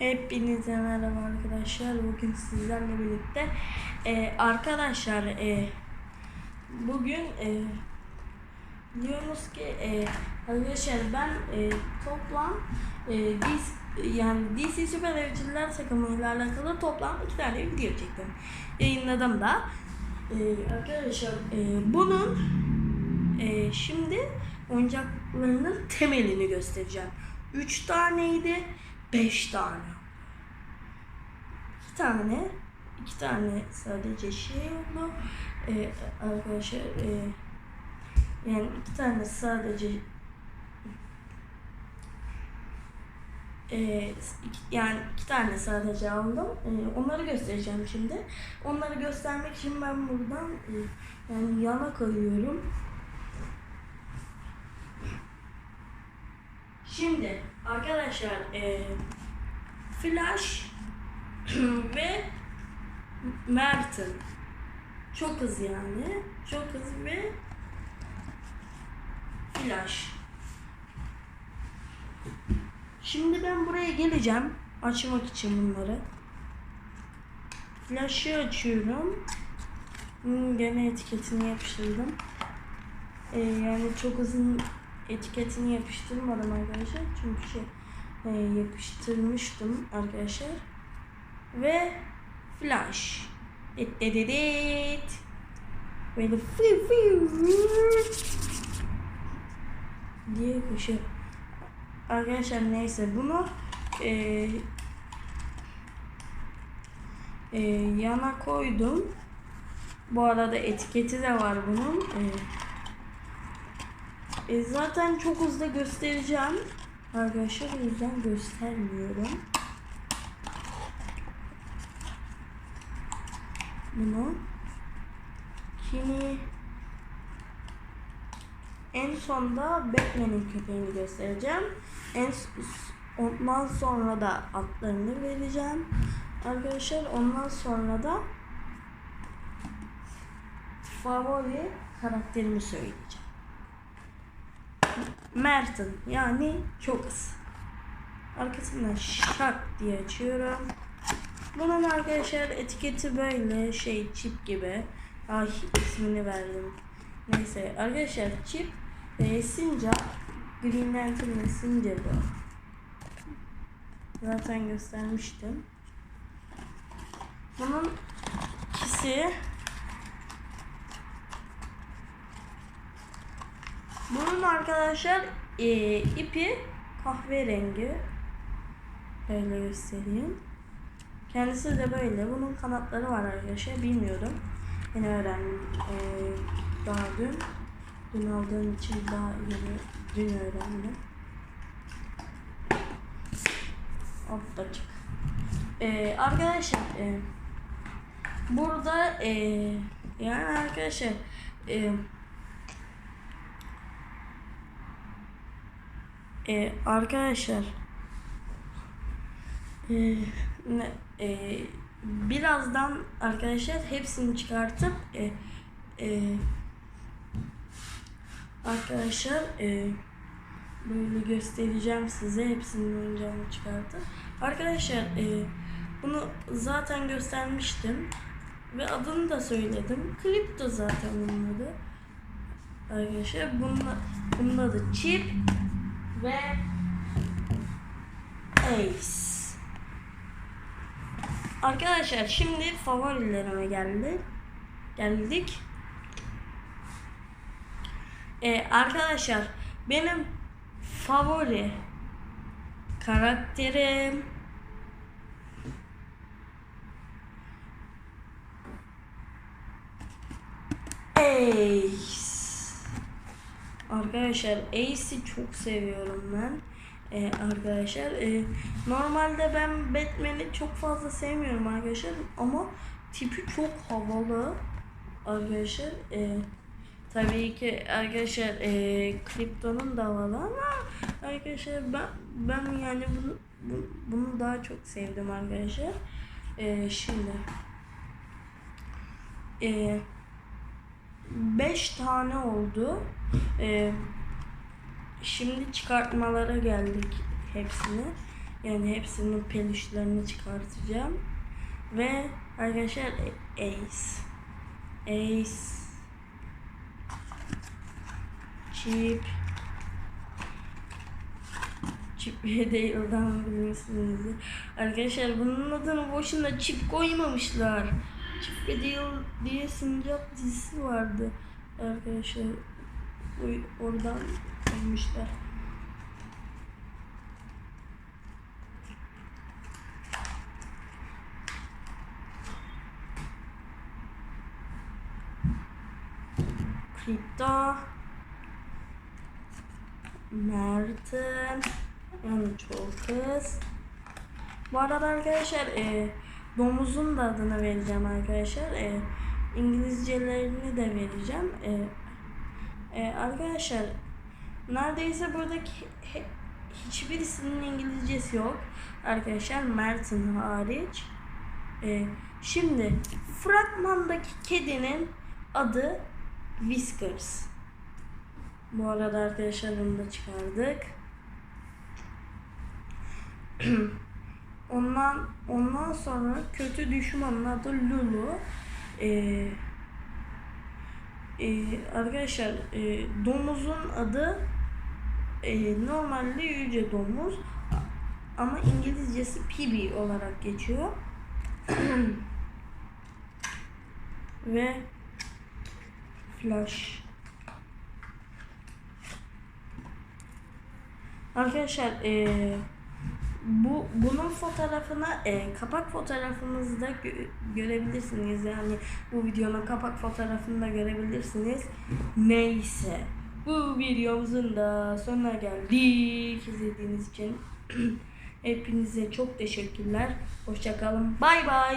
Hepinize merhaba arkadaşlar. Bugün sizlerle birlikte e, arkadaşlar e, bugün e, diyoruz ki e, arkadaşlar ben e, toplam e, DC, yani DC Süper Evciller takımıyla alakalı toplam iki tane video çektim. Yayınladım da. E, arkadaşlar e, bunun e, şimdi oyuncaklarının temelini göstereceğim. 3 taneydi, 5 tane. 2 tane, 2 tane sadece şey oldu. E, arkadaşlar e, yani 2 tane sadece e, iki- yani iki tane sadece aldım. E, onları göstereceğim şimdi. Onları göstermek için ben buradan e, yani yana koyuyorum. Şimdi arkadaşlar e, Flash ve Mert'in çok hız yani çok hız ve Flash. Şimdi ben buraya geleceğim açmak için bunları. Flash'ı açıyorum. Hmm, gene etiketini yapıştırdım. Ee, yani çok uzun etiketini yapıştırmadım arkadaşlar. Çünkü şey e, yapıştırmıştım arkadaşlar. Ve flash. Dit dit dit dit. Böyle fiu fiu diye koşuyor. Arkadaşlar neyse bunu e, e, yana koydum. Bu arada etiketi de var bunun. E, e, zaten çok hızlı göstereceğim. Arkadaşlar o yüzden göstermiyorum. Bunu. Şimdi en sonda Batman'in köpeğini göstereceğim. En ondan sonra da atlarını vereceğim. Arkadaşlar ondan sonra da favori karakterimi söyleyeceğim. Mert'in yani çok hız. Arkasından şak diye açıyorum. Bunun arkadaşlar etiketi böyle şey çip gibi. Ay ismini verdim. Neyse arkadaşlar çip ve Sinca Green Lantern ve Sincar'da. Zaten göstermiştim. Bunun ikisi Bunun arkadaşlar e, ipi kahverengi. Böyle göstereyim. Kendisi de böyle. Bunun kanatları var arkadaşlar. Bilmiyordum. Yeni öğrendim. E, daha dün. Dün aldığım için daha yeni dün öğrendim. Ortacık. E, arkadaşlar e, burada e, yani arkadaşlar e, Ee, arkadaşlar ee, ne, ee, birazdan arkadaşlar hepsini çıkartıp ee, ee, arkadaşlar ee, böyle göstereceğim size hepsinin oyuncağını çıkartıp. Arkadaşlar ee, bunu zaten göstermiştim ve adını da söyledim. Klip de zaten bunun adı. Arkadaşlar bunun, bunun adı Chip ve Ace. Arkadaşlar şimdi favorilerime geldi. Geldik. Ee, arkadaşlar benim favori karakterim Ace. Arkadaşlar Ace'i çok seviyorum ben. Ee, arkadaşlar e, normalde ben Batman'i çok fazla sevmiyorum arkadaşlar ama tipi çok havalı arkadaşlar. E, tabii ki arkadaşlar e, Krypton'un da havalı ama arkadaşlar ben ben yani bunu bunu, daha çok sevdim arkadaşlar. E, şimdi e, 5 tane oldu. Ee, şimdi çıkartmalara geldik hepsini. Yani hepsinin peluşlarını çıkartacağım. Ve arkadaşlar Ace. Ace. Chip. Chip değil oradan bilmişsiniz. Arkadaşlar bunun adını boşuna chip koymamışlar. Chip ve değil diye sincap dizisi vardı. Arkadaşlar oradan koymuşlar. Kripto Mert'in yani çok kız. Bu arada arkadaşlar e, domuzun da adını vereceğim arkadaşlar. E, İngilizcelerini de vereceğim. E, e, arkadaşlar neredeyse buradaki hiçbirisinin İngilizcesi yok. Arkadaşlar Mert'in hariç. E, şimdi fragmandaki kedinin adı Whiskers. Bu arada arkadaşlar bunu da çıkardık. ondan ondan sonra kötü düşmanın adı Lulu. Ee, e, arkadaşlar e, domuzun adı e, normalde yüce domuz ama İngilizcesi Pibi olarak geçiyor. Ve Flash. Arkadaşlar eee, bu bunun fotoğrafını eee, kapak fotoğrafımızda gö- görebilirsiniz. Yani bu videonun kapak fotoğrafını da görebilirsiniz. Neyse. Bu videomuzun da sonuna geldik. İzlediğiniz için hepinize çok teşekkürler. Hoşçakalın. Bay bay.